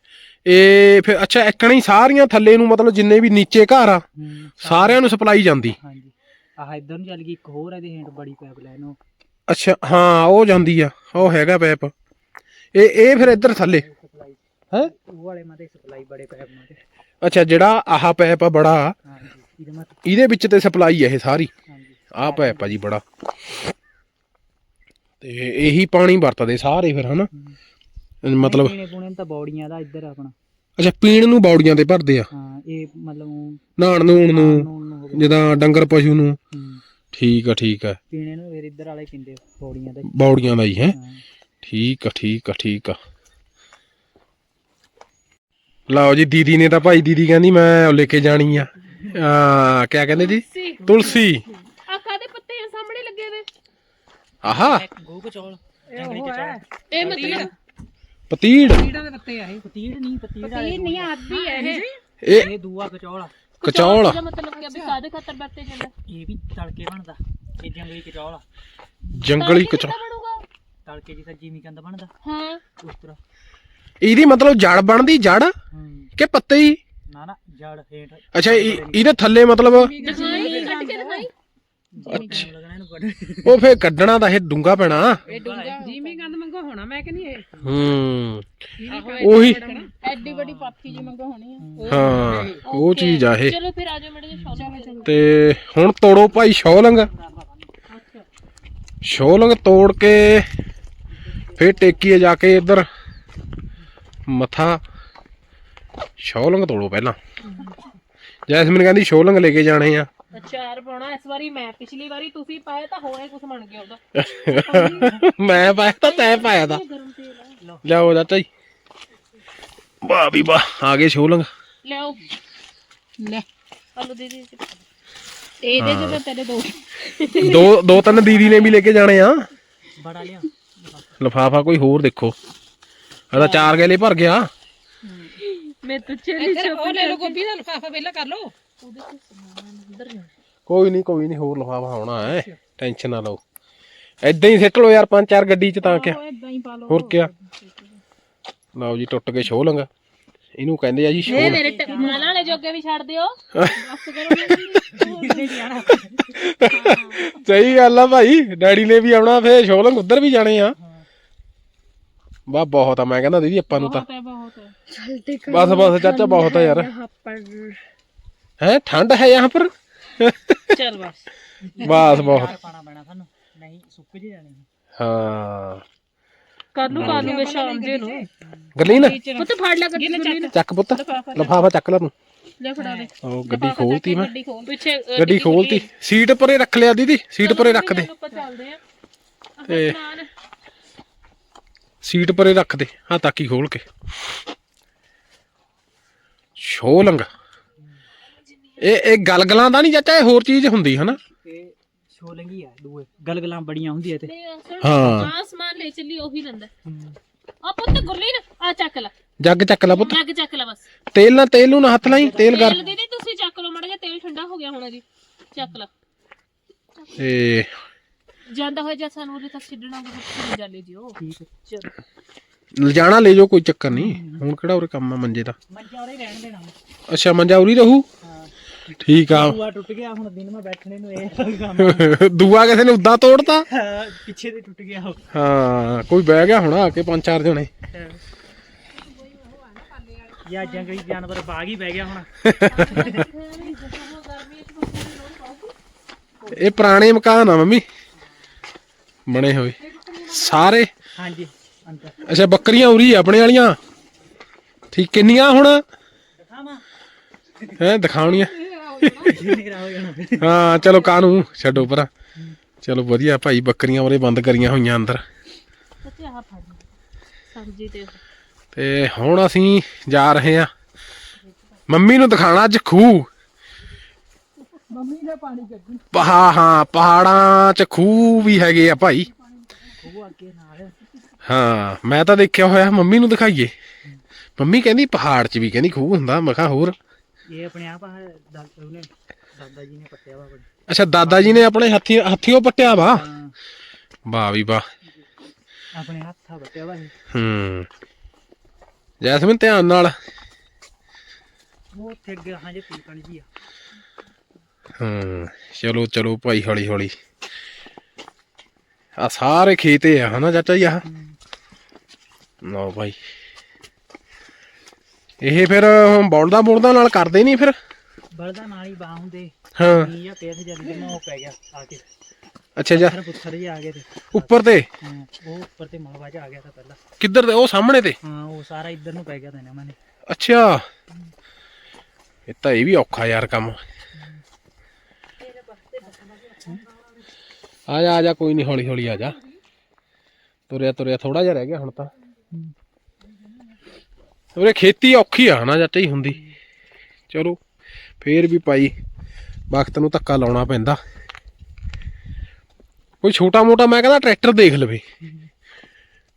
ਇਹ ਫਿਰ ਅੱਛਾ ਇੱਕਣੀ ਸਾਰੀਆਂ ਥੱਲੇ ਨੂੰ ਮਤਲਬ ਜਿੰਨੇ ਵੀ ਨੀਚੇ ਘਰ ਆ ਹੂੰ, ਸਾਰਿਆਂ ਨੂੰ ਸਪਲਾਈ ਜਾਂਦੀ। ਹਾਂਜੀ। ਆਹ ਇੱਧਰ ਨੂੰ ਚੱਲ ਗਈ ਇੱਕ ਹੋਰ ਇਹਦੇ ਹੇਠ ਬੜੀ ਪਾਈਪ ਲਾਈਨ ਉਹ। ਅੱਛਾ ਹਾਂ ਉਹ ਜਾਂਦੀ ਆ ਉਹ ਹੈਗਾ ਪੈਪ ਇਹ ਇਹ ਫਿਰ ਇੱਧਰ ਥੱਲੇ। ਸਪਲਾਈ ਹੈ ਉਹ ਵਾਲੇ ਮਾਤੇ ਸਪਲਾਈ ਬੜੇ ਪਾਈਪ ਮਾਤੇ। ਅੱਛਾ ਜਿਹੜਾ ਆਹ ਪੈਪ ਆ ਬੜਾ ਹਾਂਜੀ ਇਹਦੇ ਮਾਤੇ ਇਹਦੇ ਵਿੱਚ ਤੇ ਸਪਲਾਈ ਆ ਇਹ ਸਾਰੀ। ਹਾਂਜੀ। ਆਹ ਪੈਪ ਆ ਜੀ ਬੜਾ। ਤੇ ਇਹੀ ਪਾਣੀ ਵਰਤਦੇ ਸਾਰੇ ਫਿਰ ਹਨਾ? ਮਤਲਬ ਪੀਣੇ ਪੂਣੇ ਨੂੰ ਤਾਂ ਬੌੜੀਆਂ ਦਾ ਇੱਧਰ ਆਪਣਾ। ਅੱਛਾ ਪੀਣ ਨੂੰ ਬੌੜੀਆਂ ਤੇ ਭਰਦੇ ਆ? ਹਾਂ ਇਹ ਮਤਲਬ ਊਂ ਨਹਾਣ ਨੂਣ ਨੂੰ ਨੂਣ ਨੂੰ ਹੋ ਗਿਆ। ਜਿੱਦਾਂ ਡੰਗਰ ਪਸ਼ੂ ਨੂੰ। ਹੂੰ, ਠੀਕ ਆ ਠੀਕ ਆ। ਪੀਣੇ ਨੂੰ ਫਿਰ ਇੱਧਰ ਵਾਲੇ ਪਿੰਦੇ ਬੌੜੀਆਂ ਦਾ ਹੀ। ਬੌੜੀਆਂ ਦਾ ਹੀ ਹੈ? ਹਾਂ। ਠੀਕ ਆ ਠੀਕ ਆ ਠੀਕ ਆ। ਲਓ ਜੀ ਦੀਦੀ ਨੇ ਤਾਂ ਭਾਈ ਦੀਦੀ ਕਹਿੰਦੀ ਮੈਂ ਉਹ ਲੈ ਕੇ ਜਾਣੀ ਆ। ਆ ਕਿਆ ਕਹਿੰਦੇ ਜੀ? ਤੁਲਸੀ। ਆ ਕਾਦੇ ਪੱਤੇ ਆ? ਸਾਹਮਣੇ ਲੱਗੇ ਵੇ। ਆਹਾ। ਇਹ ਮਤਲਬ ਪਤੀੜ। ਪਤੀੜ? ਨਹੀਂ ਪਤੀੜ ਇਹ ਨਹੀਂ ਆਦੀ ਹੈ ਇਹ। ਇਹ ਇਹ ਦੂਆ ਕਚੌਲ ਆ। ਕਚੌਲ ਇਹਦਾ ਮਤਲਬ ਕਿ ਅਭੀ ਕਾਦੇ ਖਾਤਰ ਵਰਤੇ ਜਾਂਦਾ ਇਹ ਵੀ ਤੜਕੇ ਬਣਦਾ। ਇਹ ਜੰਗਲੀ ਕਚੌਲ ਆ। ਜੰਗਲੀ ਤਾਂ ਕਚੌਲ। ਕਿੱਦਾਂ ਬਣੂਗਾ। ਤੜਕੇ ਜਿਹਾ ਜਿਮੀ ਕੰਦ ਬਣਦਾ। ਹਾਂ। ਉਸ ਤਰ੍ਹਾਂ। ਇਹਦੀ ਮਤਲਬ ਜੜ ਬਣਦੀ ਜੜ? ਹੂੰ। ਕਿ ਪੱਤੇ ਹੀ? ਨਾ ਨਾ ਜੜ ਹੇਠ। ਅੱਛਾ ਇਹ- ਇਹਦੇ ਥੱਲੇ ਮਤਲਬ ਦਿਖਾਈ ਕੱਟ ਕੇ ਦਿਖਾਈ ਜਿਮੀ ਕੰਦ ਲੱਗਣਾ ਇਹਨੂੰ ਕੱਢ ਉਹ ਫੇਰ ਕੱਢਣਾ ਤਾਂ ਇਹ ਡੂੰਗਾ ਪੈਣਾ। ਇਹ ਡੂੰਗਾ ਜੀਮੀ ਗੰਦ ਮੰਗੋ ਹੋਣਾ ਮੈਂ ਕਹਿੰਦੀ ਇਹ। ਹੂੰ। ਉਹੀ ਐਡੀ ਵੱਡੀ ਪਾਥੀ ਜੀ ਮੰਗਾ ਹੋਣੀ ਆ। ਹਾਂ। ਉਹ ਚੀਜ਼ ਆ ਇਹ। ਚਲੋ ਫਿਰ ਆਜੋ ਮੇਰੇ ਦੇ ਸ਼ੌਲ ਤੇ ਹੁਣ ਤੋੜੋ ਭਾਈ ਸ਼ੌਲੰਗ ਸ਼ੌਲੰਗ ਤੋੜ ਕੇ ਫੇਰ ਟੇਕੀਏ ਜਾ ਕੇ ਇੱਧਰ। ਮੱਥਾ ਸ਼ੌਲੰਗ ਤੋੜੋ ਪਹਿਲਾਂ। ਜੈਸਮੀਨ ਕਹਿੰਦੀ ਸ਼ੌਲੰਗ ਲੈ ਕੇ ਜਾਣੇ ਆ। ਅਚਾਰ ਪਾਉਣਾ ਇਸ ਵਾਰੀ ਮੈਂ ਪਿਛਲੀ ਵਾਰੀ ਤੁਸੀਂ ਪਾਏ ਤਾਂ ਹੋਏ ਕੁਛ ਬਣ ਗਿਆ ਉਹਦਾ। <laughs> ਮੈਂ ਪਾਇਆ ਤਾਂ ਤੈਂ ਪਾਇਆ ਤਾਂ। ਲਿਆਓ ਵਾਹ ਵੀ ਵਾਹ ਆ ਗਏ ਸ਼ੌਲੰਗ ਲਿਆਓ। ਲੈ। ਹਲੋ ਦੇ ਦੇ। ਇਹਦੇ ਚ ਤਾਂ ਤੇਰੇ ਦੋ। ਦੋ ਦੋ ਤਿੰਨ ਦੀਦੀ ਨੇ ਵੀ ਲੈ ਕੇ ਜਾਣੇ ਆ। ਬੜਾ ਲਿਆ। ਲਫਾਫਾ ਕੋਈ ਹੋਰ ਦੇਖੋ। ਇਹਦਾ ਚਾਰ ਗੇਲੇ ਭਰ ਗਿਆ। ਮੈਂ ਤੁੱਚੇ ਦੀ ਉਹ ਲੈ ਲਓ ਗੋਭੀ ਦਾ ਲਫਾਫਾ ਪਹਿਲਾਂ ਕਰ ਲਓ। ਕੋਈ ਨਹੀਂ ਕੋਈ ਨਹੀਂ ਹੋਰ ਲਫਾਫਾ ਆਉਣਾ ਹੈ। ਟੈਨਸ਼ਨ ਨਾ ਲਓ। ਐਦਾਂ ਹੀ ਸਿੱਟ ਲਓ ਯਾਰ ਪੰਜ ਚਾਰ ਗੱਡੀ ਚ ਤਾਂ ਕਿਆ। ਹੋਰ ਕਿਆ। ਲਓ ਜੀ ਟੁੱਟ ਕੇ ਸ਼ੋਲੰਗ ਇਹਨੂੰ ਕਹਿੰਦੇ ਆ ਜੀ ਸ਼ੋਲ ਮੇਰੇ ਟਕਮਾਲ ਵਾਲੇ ਜੋਗੇ ਵੀ ਛੱਡ ਦਿਓ। ਬਸ ਕਰੋ <laughs> ਸਹੀ ਗੱਲ ਆ ਭਾਈ। ਡੈਡੀ ਨੇ ਵੀ ਆਉਣਾ ਫੇਰ ਸ਼ੋਲੰਗ ਉੱਧਰ ਵੀ ਜਾਣੇ ਆ। ਵਾਹ ਬਹੁਤ ਆ ਮੈਂ ਕਹਿੰਦਾ ਦੀਦੀ ਆਪਾਂ ਨੂੰ ਤਾਂ। ਬਹੁਤ ਹੈ ਬਹੁਤ ਹੈ। ਬਸ ਬਸ ਚਾਚਾ ਬਹੁਤ ਆ ਯਾਰ। ਹੈ ਠੰਡ ਹੈ ਯਹਾਂ ਪਰ? ਚਲ ਬਸ। ਬਸ ਬਹੁਤ। ਚਾਰ ਪਾਣਾ ਪੈਣਾ ਸਾਨੂੰ ਨਹੀਂ ਸੁੱਕ ਜੇ ਜਾਣੇ ਹਾਂ। ਕਰ ਲੂ ਕਰ ਲੂਗੇ ਸ਼ਾਮ ਜੇ ਨੂੰ। ਗਰਲੀਨ। ਪੁੱਤ ਫੜ ਲੈ ਗੱਡੀ ਨੂੰ ਚੱਕ। ਪੁੱਤ। ਲਫਾਫਾ ਚੱਕ। ਲੈ ਤੂੰ। ਲੈ ਫੜਾ ਦੇ। ਉਹ ਗੱਡੀ ਖੋਲਤੀ ਮੈਂ। ਗੱਡੀ ਖੋਲ। ਪਿੱਛੇ ਅ, ਗੱਡੀ ਖੋਲਤੀ। ਸੀਟ ਪਰੇ ਰੱਖ ਲਿਆ ਦੀਦੀ ਸੀਟ ਪਰੇ ਰੱਖ ਦੇ। ਆਪਾਂ ਚੱਲਦੇ ਆ ਤੇ ਸੀਟ ਪਰੇ ਰੱਖ ਦੇ ਹਾਂ ਤਾਕੀ ਖੋਲ ਕੇ। ਸ਼ੋਲੰਗ ਇਹ ਇਹ ਗਲਗਲਾਂ ਦਾ ਨਹੀਂ ਚਾਚਾ ਇਹ ਹੋਰ ਚੀਜ਼ ਹੁੰਦੀ ਹਨਾ? ਇਹ ਛੋਲੰਗੀ ਆ ਦੂਏ। ਗਲਗਲਾਂ ਬੜੀਆਂ ਹੁੰਦੀਆਂ ਤੇ। ਹਾਂ। ਆ ਸਮਾਨ ਲੈ ਚੱਲੀ ਉਹੀ ਲੰਦਾ ਆ ਪੁੱਤ ਗੁਰਲੀਨ ਆ ਚੱਕ ਲੈ। ਜੱਗ ਚੱਕ ਲੈ ਪੁੱਤ। ਜੱਗ ਚੱਕ ਲੈ ਬਸ। ਤੇਲ ਨਾਲ ਤੇਲ ਨੂੰ ਨਾ ਹੱਥ ਲਾਈ ਤੇਲ ਕਰ ਤੇਲ ਦੀਦੀ ਤੁਸੀਂ ਚੱਕ ਲਓ ਮੜਾ ਜਿਹਾ ਤੇਲ ਠੰਡਾ ਹੋ ਗਿਆ ਹੋਣਾ ਜੀ। ਚੱਕ ਲੈ। ਤੇ ਜਾਂਦਾ ਹੋਇਆ ਜਾਂ ਸਾਨੂੰ ਉਰੇ ਤੱਕ ਛੱਡਣਾ ਹੋਵੇ ਤਾਂ ਜਾ ਲੈ ਜਿਓ ਠੀਕ ਹੈ। ਚਲ। ਲਿਜਾਣਾ ਲੈ ਜਾਓ ਕੋਈ ਚੱਕਰ ਨਹੀਂ। ਹੁਣ ਕਿਹੜਾ ਉਰੇ ਕੰਮ ਆ ਮੰਜੇ ਦਾ? ਮੰਜਾ ਉਰੇ ਰਹਿਣ ਦੇਣਾ। ਅੱਛਾ ਮੰਜਾ ਉਰੀ ਰਹੂ? ਹਾਂ। ਠੀਕ ਆ। ਦੂਆ ਟੁੱਟ ਗਿਆ ਹੁਣ ਦਿਨ ਮੈਂ ਬੈਠਣੇ ਨੂੰ ਇਹ ਕੰਮ <laughs> ਦੂਆ ਕਿਸੇ ਨੇ ਉਦਾਂ ਤੋੜਤਾ? ਹਾਂ, ਪਿੱਛੇ ਦੇ ਟੁੱਟ ਗਿਆ ਉਹ। ਹਾਂ ਕੋਈ ਬਹਿ ਗਿਆ ਹੋਣਾ ਆ ਕੇ ਪੰਜ ਚਾਰ ਜਣੇ। ਯਾ ਜੰਗਲੀ ਜਾਨਵਰ ਬਾਗ ਹੀ ਬਹਿ ਗਿਆ ਹੁਣ। ਇਹ ਪੁਰਾਣੇ ਮਕਾਨ ਆ ਮੰਮੀ। ਬਣੇ ਹੋਏ। ਸਾਰੇ? ਹਾਂਜੀ ਅੰਦਰ। ਅੱਛਾ ਬੱਕਰੀਆਂ ਉਰੀ ਆ ਆਪਣੇ ਵਾਲੀਆਂ? ਠੀਕ ਕਿੰਨੀਆਂ ਹੁਣ? ਦਿਖਾਵਾਂ? ਹੈ ਦਿਖਾਉਣੀਆਂ? ਹੋ ਚਲੋ ਕਾਨੂੰ ਛੱਡੋ ਪਰਾਂ। ਚਲੋ ਵਧੀਆ ਭਾਈ ਬੱਕਰੀਆਂ ਉਰੇ ਬੰਦ ਕਰੀਆਂ ਹੋਈਆਂ ਅੰਦਰ। ਤੇ। ਹੁਣ ਅਸੀਂ ਜਾ ਰਹੇ ਹਾਂ। ਮੰਮੀ ਨੂੰ ਦਿਖਾਣਾ ਅੱਜ ਖੂਹ। ਮੰਮੀ ਨੇ ਪਾਣੀ ਕੱਢੀ। ਪਹਾ ਹਾਂ ਪਹਾੜਾਂ 'ਚ ਖੂਹ ਵੀ ਹੈਗੇ ਆ ਭਾਈ। ਉਹ ਅੱਗੇ ਨਾਲ। ਹਾਂ ਮੈਂ ਤਾਂ ਦੇਖਿਆ ਹੋਇਆ ਮੰਮੀ ਨੂੰ ਦਿਖਾਈਏ। ਮੰਮੀ ਕਹਿੰਦੀ ਪਹਾੜ 'ਚ ਵੀ ਕਹਿੰਦੀ ਖੂਹ ਹੁੰਦਾ ਮੈਂ ਕਿਹਾ ਹੋਰ। ਇਹ ਆਪਣੇ ਆਪ ਆ ਦਾਦਾ ਉਹਨੇ ਦਾਦਾ ਜੀ ਨੇ ਪੱਟਿਆ ਵਾ ਬੜੀ। ਅੱਛਾ ਦਾਦਾ ਜੀ ਨੇ ਆਪਣੇ ਹੱਥੀ ਹੱਥੀਓ ਪੱਟਿਆ ਵਾ? ਹਾਂ। ਵਾਹ ਵੀ ਵਾਹ। ਆਪਣੇ ਹੱਥਾਂ ਪੱਟਿਆ ਵਾ ਇਹ। ਹੂੰ। ਜੈਸਮਿਨ ਧਿਆਨ ਨਾਲ। ਉਹ ਉੱਥੇ ਅੱਗੇ ਹਾਂ ਜੇ ਪੀਪਣ ਜੀ ਆ। ਹਾਂ ਚਲੋ ਚਲੋ ਭਾਈ ਹੌਲੀ ਹੌਲੀ ਆ ਸਾਰੇ ਖੇਤੇ ਆ ਹਨਾ ਚਾਚਾ ਜੀ ਆ ਲਓ ਭਾਈ। ਇਹ ਫਿਰ ਹੁਣ ਬੌਲਦਾ ਬੌਲਦਾ ਨਾਲ ਕਰਦੇ ਨਹੀਂ ਫਿਰ? ਬਲਦਾ ਨਾਲ ਹੀ ਬਾਹ ਹੁੰਦੇ। ਹਾਂ। ਮੀਂਹ ਜਾਂ ਪੇਸ ਜਦ ਜਮਾ ਉਹ ਪੈ ਗਿਆ ਆ ਕੇ। ਅੱਛਾ ਜਾ ਪੁੱਥਰ ਜੇ ਆ ਗਏ ਤੇ। ਉੱਪਰ ਤੇ? ਹਾਂ, ਉਹ ਉੱਪਰ ਤੇ ਮਲਬਾ ਜਾ ਆ ਗਿਆ ਤਾਂ ਪਹਿਲਾਂ। ਕਿੱਧਰ ਤੇ? ਉਹ ਸਾਹਮਣੇ ਤੇ? ਹਾਂ ਉਹ ਸਾਰਾ ਇੱਧਰ ਨੂੰ ਪੈ ਗਿਆ ਤਾਂ ਇਹਨਾਂ ਨੇ। ਅੱਛਾ। ਇਹ ਤਾਂ ਇਹ ਵੀ ਔਖਾ ਯਾਰ ਕੰਮ। ਆ ਜਾ ਆ ਜਾ ਕੋਈ ਨਹੀਂ ਹੌਲੀ ਹੌਲੀ ਆ ਜਾ। ਤੁਰਿਆ ਤੁਰਿਆ ਥੋੜਾ ਜਿਹਾ ਰਹਿ ਗਿਆ ਹੁਣ ਤਾਂ। ਉਰੇ ਖੇਤੀ ਔਖੀ ਆ ਨਾ ਚਾਚਾ ਹੀ ਹੁੰਦੀ। ਚਲੋ ਫੇਰ ਵੀ ਭਾਈ ਵਕਤ ਨੂੰ ਧੱਕਾ ਲਾਉਣਾ ਪੈਂਦਾ। ਕੋਈ ਛੋਟਾ ਮੋਟਾ ਮੈਂ ਕਹਿੰਦਾ ਟਰੈਕਟਰ ਦੇਖ ਲਵੇ।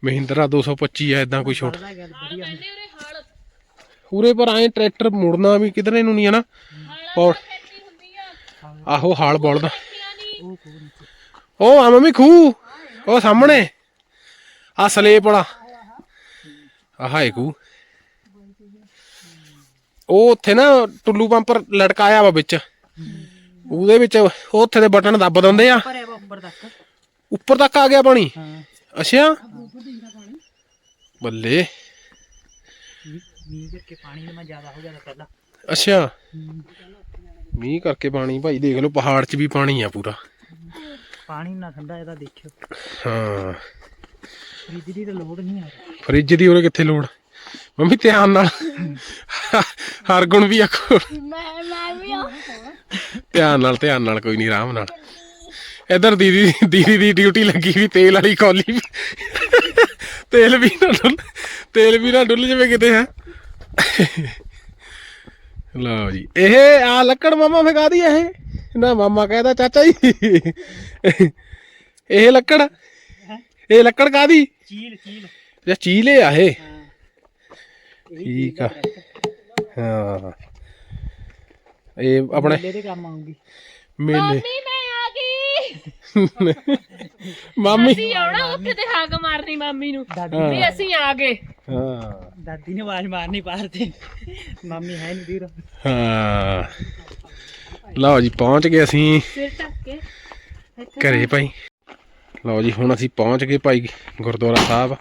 ਮਹਿੰਦਰਾ 225 ਆ ਇਦਾਂ ਕੋਈ ਛੋਟਾ ਉਰੇ ਪੂਰੇ ਪਰ ਐ ਟਰੈਕਟਰ ਮੁੜਨਾ ਵੀ ਕਿਧਰੇ ਨੂੰ ਨਹੀਂ ਹੈ ਨਾ। ਪੌੜ ਖੇਤੀ ਹੁੰਦੀ ਆ। ਆਹੋ ਹਾਲ ਬੋਲਦਾ। ਉਹ ਆ ਮੰਮੀ ਖੂ ਉਹ ਸਾਹਮਣੇ। ਆ ਸਲੇਪ ਵਾਲਾ। ਆਹ ਹੈ ਖੂ ਉਹ ਉੱਥੇ ਨਾ ਟੁੱਲੂ ਪੰਪਰ ਲਟਕਾਇਆ ਵਾ ਵਿੱਚ। ਉਹਦੇ ਵਿੱਚ ਉਹ ਉੱਥੇ ਦੇ ਬਟਨ ਦੱਬ ਦਿੰਦੇ ਆ। ਭਰਿਆ ਵਾ ਉੱਪਰ ਤੱਕ। ਉੱਪਰ ਤੱਕ ਆ ਗਿਆ ਪਾਣੀ। ਹਾਂ। ਅੱਛਾ। ਬੱਲੇ। ਮੀਂਹ- ਮੀਂਹ ਕਰਕੇ ਪਾਣੀ ਜਮਾ ਜ਼ਿਆਦਾ ਹੋ ਗਿਆ ਤਾਂ ਪਹਿਲਾਂ। ਅੱਛਾ। ਮੀਂਹ ਕਰਕੇ ਪਾਣੀ। ਭਾਈ ਦੇਖ ਲਓ ਪਹਾੜ 'ਚ ਵੀ ਪਾਣੀ ਆ ਪੂਰਾ। ਪਾਣੀ ਨਾ ਠੰਡਾ ਇਹਦਾ ਦੇਖਿਓ। ਹਾਂ। ਫ੍ਰਿਜ ਦੀ ਤਾਂ ਲੋੜ ਨਹੀਂ ਆ ਫ੍ਰਿਜ ਦੀ ਉਹਨੇ ਕਿੱਥੇ ਲੋੜ? ਮੰਮੀ ਧਿਆਨ ਨਾਲ। ਹਰ ਗੁਣ ਵੀ ਆਖੋ ਮੈਂ ਮੈਂ ਵੀ ਧਿਆਨ ਨਾਲ ਧਿਆਨ ਨਾਲ ਕੋਈ ਨਹੀਂ ਆਰਾਮ ਨਾਲ। ਇਧਰ ਦੀਦੀ ਦੀਦੀ ਦੀ ਡਿਊਟੀ ਲੱਗੀ ਵੀ ਤੇਲ ਵਾਲੀ ਕੌਲੀ ਵੀ। ਤੇਲ ਵੀ ਨਾ ਡੁੱਲ ਤੇਲ ਵੀ ਨਾ ਡੁੱਲ ਜਾਵੇ ਕਿਤੇ ਹੈ। ਲਓ ਜੀ ਇਹ ਆ ਲੱਕੜ ਮਾਮਾ ਫਗਾ ਦੀ ਇਹ। ਨਾ ਮਾਮਾ ਕਹਿੰਦਾ ਚਾਚਾ ਜੀ। ਇਹ ਲੱਕੜ ਇਹ ਲੱਕੜ ਕਾਦੀ ਚੀਲ ਚੀਲ। ਜਾਂ ਚੀਲੇ ਆ ਇਹ। ਹਾਂ। ਠੀਕ ਆ। ਹਾਂ। ਇਹ ਆਪਣੇ ਮੇਲੇ ਦੇ ਕੰਮ ਆਉਂਗੀ ਮੇਲੇ। ਮੰਮੀ ਮੈਂ ਆ ਗਈ। ਮਾਮੀ। ਅਸੀਂ ਆਉਣਾ ਉੱਥੇ ਤੇ ਹਾਕ ਮਾਰਨੀ ਮਾਮੀ ਨੂੰ। ਦਾਦੀ ਵੀ ਅਸੀਂ ਆ ਗਏ। ਹਾਂ। ਦਾਦੀ ਨੇ ਆਵਾਜ਼ ਮਾਰਨੀ ਪਾਰ ਤੇ। ਮੰਮੀ ਹੈ ਨਹੀਂ ਵੀਰ ਹਾਂ। ਲਓ ਜੀ ਪਹੁੰਚ ਗਏ ਅਸੀਂ। ਘਰੇ ਭਾਈ। ਲਓ ਜੀ ਹੁਣ ਅਸੀਂ ਪਹੁੰਚ ਗਏ ਭਾਈ ਗੁਰਦੁਆਰਾ ਸਾਹਿਬ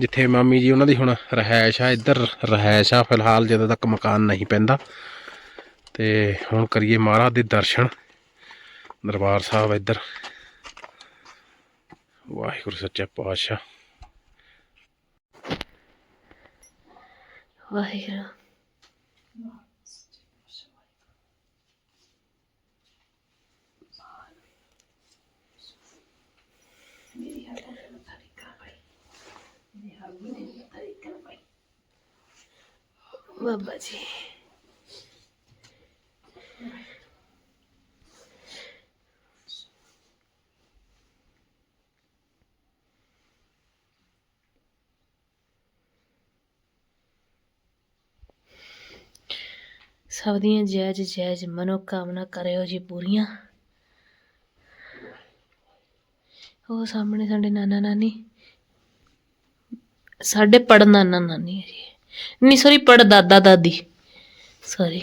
ਜਿੱਥੇ ਮਾਮੀ ਜੀ ਉਹਨਾਂ ਦੀ ਹੁਣ ਰਹਿائش ਆ। ਇੱਧਰ ਰਹਿائش ਆ ਫਿਲਹਾਲ ਜਦੋਂ ਤੱਕ ਮਕਾਨ ਨਹੀਂ ਪੈਂਦਾ। ਤੇ ਹੁਣ ਕਰੀਏ ਮਹਾਰਾਜ ਦੇ ਦਰਸ਼ਨ। ਦਰਬਾਰ ਸਾਹਿਬ ਇੱਧਰ। ਵਾਹਿਗੁਰੂ ਸੱਚਾ ਪਾਤਸ਼ਾਹ। ਵਾਹਿਗੁਰੂ। ਬਾਬਾ ਜੀ। ਸਭ ਦੀਆਂ ਜਾਇਜ਼ ਜਾਇਜ਼ ਮਨੋਕਾਮਨਾ ਕਰਿਓ ਜੀ ਪੂਰੀਆਂ। ਉਹ ਸਾਹਮਣੇ ਸਾਡੇ ਨਾਨਾ ਨਾਨੀ, ਸਾਡੇ ਪੜ ਨਾਨਾ ਨਾਨੀ ਹੈ ਜੀ। ਨਹੀਂ ਸੌਰੀ ਪੜ ਦਾਦਾ ਦਾਦੀ। ਸੌਰੀ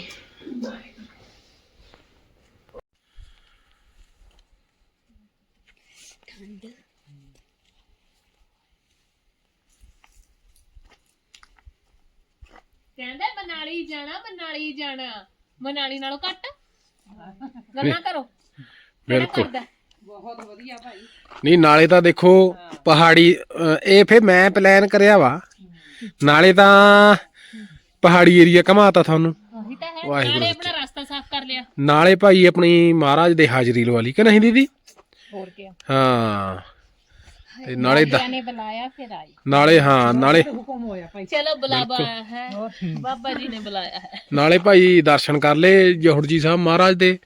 ਕਹਿੰਦੇ ਮਨਾਲੀ ਜਾਣਾ ਮਨਾਲੀ ਜਾਣਾ। ਮਨਾਲੀ ਨਾਲੋਂ ਘੱਟ। ਗੱਲਾਂ ਕਰੋ। ਬਿਲਕੁਲ। ਕਰਦਾ? ਬਹੁਤ ਵਧੀਆ ਭਾਈ। ਨਹੀਂ ਨਾਲੇ ਤਾਂ ਦੇਖੋ ਪਹਾੜੀ ਅ, ਇਹ ਫੇ ਮੈਂ ਪਲਾਨ ਕਰਿਆ ਵਾ। ਨਾਲੇ ਤਾਂ ਪਹਾੜੀ ਏਰੀਆ ਘਮਾਤਾ ਤੁਹਾਨੂੰ। ਉਹੀ ਤਾਂ ਹੈ ਵਾਹਿਗੁਰੂ ਨਾਲੇ ਆਪਣਾ ਰਸਤਾ ਸਾਫ਼ ਕਰ ਲਿਆ। ਨਾਲੇ ਭਾਈ ਆਪਣੀ ਮਹਾਰਾਜ ਦੇ ਹਾਜ਼ਰੀ ਲਵਾ ਲਈ ਕਿ ਨਹੀਂ ਦੀਦੀ? ਹੋਰ ਕੀ ਹਾਂ। ਤੇ ਨਾਲੇ ਦ- ਨੇ ਬੁਲਾਇਆ ਫਿਰ ਆਈ। ਨਾਲੇ ਹਾਂ ਨਾਲੇ ਹੁਕਮ ਹੋਇਆ ਭਾਈ। ਚਲੋ ਬੁਲਾਵਾ ਹੈ ਬਾਬਾ ਜੀ ਨੇ ਬੁਲਾਇਆ ਹੈ। ਨਾਲੇ ਭਾਈ ਦਰਸ਼ਨ ਕਰ ਲਏ ਜੋਹੜ ਜੀ ਸਾਹਿਬ ਮਹਾਰਾਜ ਦੇ।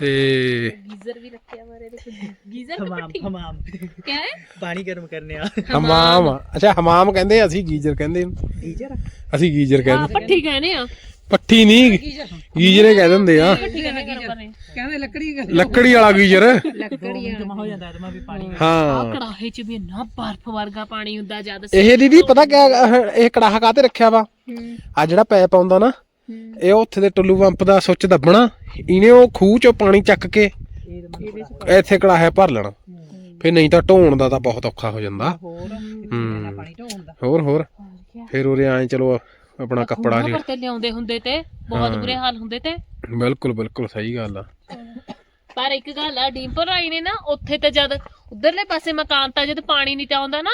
ਤੇ ਗੀਜ਼ਰ ਵੀ ਰੱਖਿਆ ਮਾਰੇ ਦੇ ਗੀਜ਼ਰ ਹਮਾਮ ਹਮਾਮ। ਕਿਆ ਹੈ? ਪਾਣੀ ਗਰਮ ਕਰਨੇ ਆ। ਹਮਾਮ। ਅੱਛਾ ਹਮਾਮ ਕਹਿੰਦੇ ਅਸੀਂ ਗੀਜ਼ਰ ਕਹਿੰਦੇ। ਟੀਚਰ ਅਸੀਂ ਗੀਜ਼ਰ ਹਾਂ ਕਹਿੰਦੇ ਪੱਠੀ ਕਹਿੰਦੇ ਆ। ਪੱਠੀ ਨਹੀਂ ਗੀਜ਼ਰੇ ਕਹਿ ਦਿੰਦੇ ਆ। ਪੱਠੀ ਕਹਿੰਦੇ ਲੱਕੜੀ ਗੱਲ ਲੱਕੜੀ ਵਾਲਾ ਗੀਜ਼ਰ। ਲੱਕੜੀ ਜਮਾ ਹੋ ਜਾਂਦਾ ਮੈਂ ਵੀ ਪਾਣੀ। ਹਾਂ। ਕੜਾਹੇ ਚ ਵੀ ਇੰਨਾ ਬਰਫ਼ ਵਰਗਾ ਪਾਣੀ ਹੁੰਦਾ ਜਦ ਇਹ ਦੀਦੀ ਪਤਾ ਕਿਆ ਇਹ- ਇਹ ਕੜਾਹ ਕਾਤੇ ਰੱਖਿਆ ਵਾ? ਆ ਜਿਹੜਾ ਪੈਪ ਆਉਂਦਾ ਨਾ ਇਹ ਉੱਥੇ ਦੇ ਟੁੱਲੂ ਪੰਪ ਦਾ ਸੁੱਚ ਦੱਬਣਾ ਇਹਨੇ ਉਹ ਖੂਹ ਚੋਂ ਪਾਣੀ ਚੱਕ ਕੇ ਇੱਥੇ ਕੜਾਹੇ ਭਰ ਲੈਣਾ। ਫਿਰ ਨਹੀਂ ਤਾਂ ਢੋਣ ਦਾ ਤਾਂ ਬਹੁਤ ਔਖਾ ਹੋ ਜਾਂਦਾ। ਹੋਰ ਹੂੰ। ਪਾਣੀ ਢੋਣ ਦਾ। ਹੋਰ ਹੋਰ। ਫਿਰ ਉਰੇ ਆਏ ਚਲੋ ਆਪਣਾ ਕੱਪੜਾ ਪਰ ਤੇ ਲਿਆਉਂਦੇ ਹੁੰਦੇ ਤੇ ਬਹੁਤ ਬੁਰੇ ਹਾਲ ਹੁੰਦੇ ਤੇ। ਬਿਲਕੁਲ ਬਿਲਕੁਲ ਸਹੀ ਗੱਲ ਆ। ਪਰ ਇੱਕ ਗੱਲ ਆ ਡੀਂਪਰ ਆਈ ਨੇ ਨਾ ਉੱਥੇ ਤੇ ਜਦ ਉਧਰਲੇ ਪਾਸੇ ਮਕਾਨ ਤਾਂ ਜਦ ਪਾਣੀ ਨਹੀਂ ਤਾਂ ਆਉਂਦਾ ਨਾ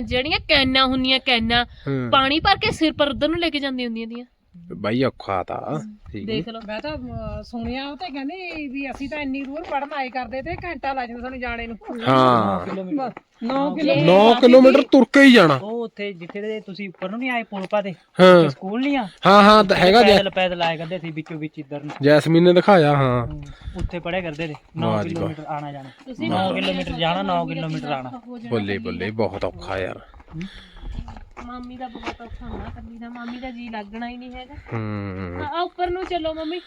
ਜਿਹੜੀਆਂ ਕੈਨਾਂ ਹੁੰਦੀਆਂ ਕੈਨਾਂ ਪਾਣੀ ਭਰ ਕੇ ਸਿਰ ਪਰ ਉਧਰ ਨੂੰ ਲੈ ਕੇ ਜਾਂਦੀਆਂ ਹੁੰਦੀਆਂ ਦੀਆਂ। ਬਾਈ ਔਖਾ ਤਾਂ। ਠੀਕ ਦੇਖ ਲਓ ਮੈਂ ਤਾਂ ਅਮ, ਸੁਣਿਆ ਉਹ ਤੇ ਕਹਿੰਦੇ ਵੀ ਅਸੀਂ ਤਾਂ ਇੰਨੀ ਦੂਰ ਪੜਨ ਆਏ ਕਰਦੇ ਤੇ ਘੰਟਾ ਲੱਗ ਜਾਂਦਾ ਸਾਨੂੰ ਜਾਣੇ ਨੂੰ। ਹਾਂ। 9 ਕਿਲੋ 9 ਕਿਲੋਮੀਟਰ ਤੁਰ ਕੇ ਹੀ ਜਾਣਾ। ਉਹ ਉੱਥੇ ਜਿੱਥੇ ਦੇ ਤੁਸੀਂ ਉੱਪਰ ਨੂੰ ਨਹੀਂ ਆਏ ਪੁਲ ਪਾ ਤੇ ਹਾਂ ਸਕੂਲ ਨਹੀਂ ਆ। ਹਾਂ ਹਾਂ ਤਾਂ ਹੈਗਾ ਜੈ। ਪੈਦਲ ਪੈਦਲ ਆਏ ਕਰਦੇ ਸੀ ਵਿੱਚੋਂ ਵਿੱਚ ਇੱਧਰ ਨੂੰ। ਜੈਸਮੀਨ ਨੇ ਦਿਖਾਇਆ ਹਾਂ। ਉੱਥੇ ਪੜਿਆ ਕਰਦੇ ਤੇ 9 ਵਾਹ ਜੀ ਵਾਹ। ਕਿਲੋਮੀਟਰ ਆਣਾ ਜਾਣਾ। ਤੁਸੀਂ 9 ਕਿਲੋਮੀਟਰ ਜਾਣਾ 9 ਕਿਲੋਮੀਟਰ ਆਣਾ। ਬੱਲੇ ਬੱਲੇ ਬਹੁਤ ਔਖਾ ਯਾਰ। ਮਾਮੀ ਦਾ ਬਹੁਤ ਔਖਾ ਹੁੰਦਾ ਕੱਲੀ ਦਾ। ਮਾਮੀ ਦਾ ਜੀ ਲੱਗਣਾ ਹੀ ਨਹੀਂ ਹੈਗਾ। ਹੂੰ। ਆ ਉੱਪਰ ਨੂੰ ਚੱਲੋ ਮੰਮੀ।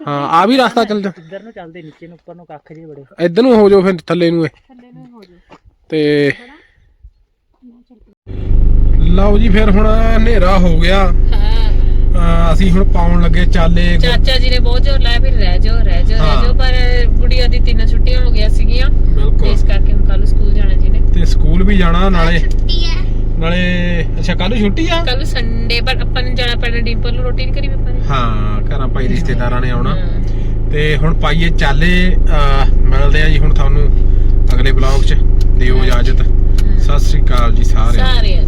ਹਾਂ ਆ ਵੀ ਰਸਤਾ ਚੱਲ ਜਾ। ਇੱਧਰ ਨੂੰ ਚੱਲਦੇ ਨੀਚੇ ਨੂੰ ਉੱਪਰ ਨੂੰ ਕੱਖ ਜੇ ਬੜੇ। ਇੱਧਰ ਨੂੰ ਹੋ ਜਾਓ ਫਿਰ ਥੱਲੇ ਨੂੰ ਇਹ। ਥੱਲੇ ਨੂੰ ਹੀ ਜਾਓ। ਤੇ ਲਓ ਜੀ ਫਿਰ ਹੁਣ ਹਨੇਰਾ ਹੋ ਗਿਆ। ਹਾਂ। ਅਸੀਂ ਹੁਣ ਪਾਉਣ ਲੱਗੇ ਚਾਲੇ। ਚਾਚਾ ਜੀ ਨੇ ਬਹੁਤ ਜ਼ੋਰ ਲਾਇਆ ਵੀ ਰਹਿ ਜਾਓ ਰਹਿ ਜਾਓ ਰਹਿ ਜਾਓ। ਪਰ ਗੁੜੀਆ ਦੀ ਤਿੰਨ ਛੁੱਟੀਆਂ ਹੋ ਗਈਆਂ ਸੀਗੀਆਂ। ਬਿਲਕੁਲ। ਇਸ ਕਰਕੇ ਹੁਣ ਕੱਲ ਸਕੂਲ ਜਾਣਾ ਜੀ ਨੇ। ਤੇ ਸਕੂਲ ਵੀ ਜਾਣਾ ਨਾਲੇ। ਨਾਲੇ ਅੱਛਾ ਕੱਲ ਛੁੱਟੀ ਆ? ਕੱਲ ਸੰਡੇ ਪਰ ਆਪਾਂ ਨੂੰ ਜਾਣਾ ਪੈਣਾ ਡਿੰਪਲ ਨੂੰ ਰੋਟੀ ਨਹੀਂ ਕਰੀ ਆਪਾਂ ਨੇ। ਹਾਂ ਘਰਾਂ ਭਾਈ ਰਿਸ਼ਤੇਦਾਰਾਂ ਨੇ ਆਉਣਾ। ਤੇ ਹੁਣ ਪਾਈਏ ਚਾਲੇ ਮਿਲਦੇ ਆ ਜੀ ਹੁਣ ਤੁਹਾਨੂੰ ਅਗਲੇ ਵਲੌਗ 'ਚ। ਦਿਓ ਇਜਾਜ਼ਤ। ਸਤਿ ਸ੍ਰੀ ਅਕਾਲ ਜੀ ਸਾਰਿਆਂ ਨੂੰ। ਸਾਰਿਆਂ